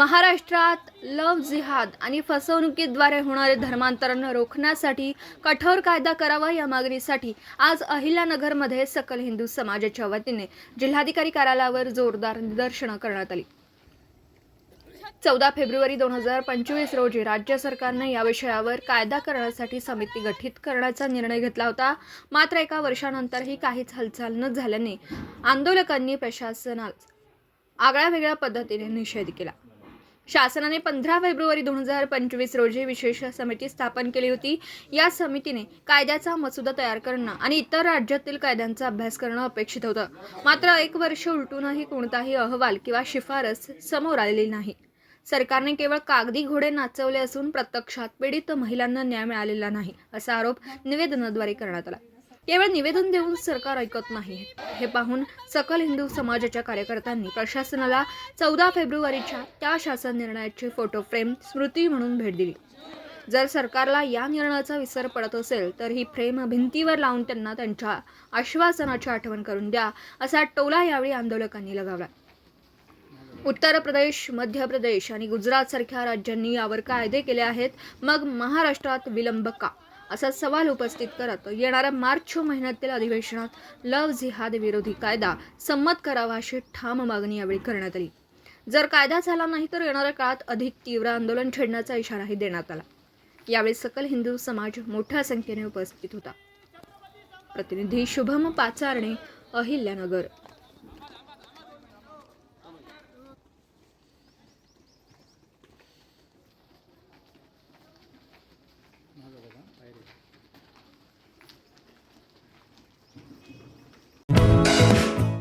महाराष्ट्रात लव जिहाद आणि फसवणुकीद्वारे होणारे धर्मांतरण रोखण्यासाठी कठोर कायदा करावा या मागणीसाठी आज अहिल्यानगरमध्ये सकल हिंदू समाजाच्या वतीने जिल्हाधिकारी कार्यालयावर जोरदार निदर्शनं करण्यात आली. चौदा फेब्रुवारी दोन हजार पंचवीस रोजी राज्य सरकारने या विषयावर कायदा करण्यासाठी समिती गठीत करण्याचा निर्णय घेतला होता. मात्र एका वर्षानंतरही काहीच हालचाल न झाल्याने आंदोलकांनी प्रशासनास आगळ्या वेगळ्या पद्धतीने निषेध केला. शासनाने पंधरा फेब्रुवारी दोन हजार पंचवीस रोजी विशेष समिती स्थापन केली होती. या समितीने कायद्याचा मसुदा तयार करणं आणि इतर राज्यातील कायद्यांचा अभ्यास करणं अपेक्षित होतं. मात्र एक वर्ष उलटूनही कोणताही अहवाल किंवा शिफारस समोर आलेली नाही. सरकारने केवळ कागदी घोडे नाचवले असून प्रत्यक्षात पीडित महिलांना न्याय मिळालेला नाही असा आरोप निवेदनाद्वारे करण्यात आला. केवळ निवेदन देऊन सरकार ऐकत नाही. हे पाहून सकल हिंदू समाजाच्या कार्यकर्त्यांनी प्रशासनाला चौदा फेब्रुवारीच्या त्या शासन निर्णयाची फोटो फ्रेम स्मृती म्हणून भेट दिली. जर सरकारला या निर्णयाचा विसर पडत असेल तर ही फ्रेम भिंतीवर लावून त्यांना त्यांच्या आश्वासनाची आठवण करून द्या असा टोला यावेळी आंदोलकांनी लगावला. उत्तर प्रदेश मध्य प्रदेश आणि गुजरात सारख्या राज्यांनी यावर कायदे केले आहेत मग महाराष्ट्रात विलंब का? असा सवाल उपस्थित करत येणाऱ्या मार्च महिन्यातील अधिवेशनात लव जिहाद विरोधी कायदा संमत करावा अशी ठाम मागणी यावेळी करण्यात आली. जर कायदा झाला नाही तर येणाऱ्या काळात अधिक तीव्र आंदोलन छेडण्याचा इशाराही देण्यात आला. यावेळी सकल हिंदू समाज मोठ्या संख्येने उपस्थित होता. प्रतिनिधी शुभम पाचारणे अहिल्यानगर.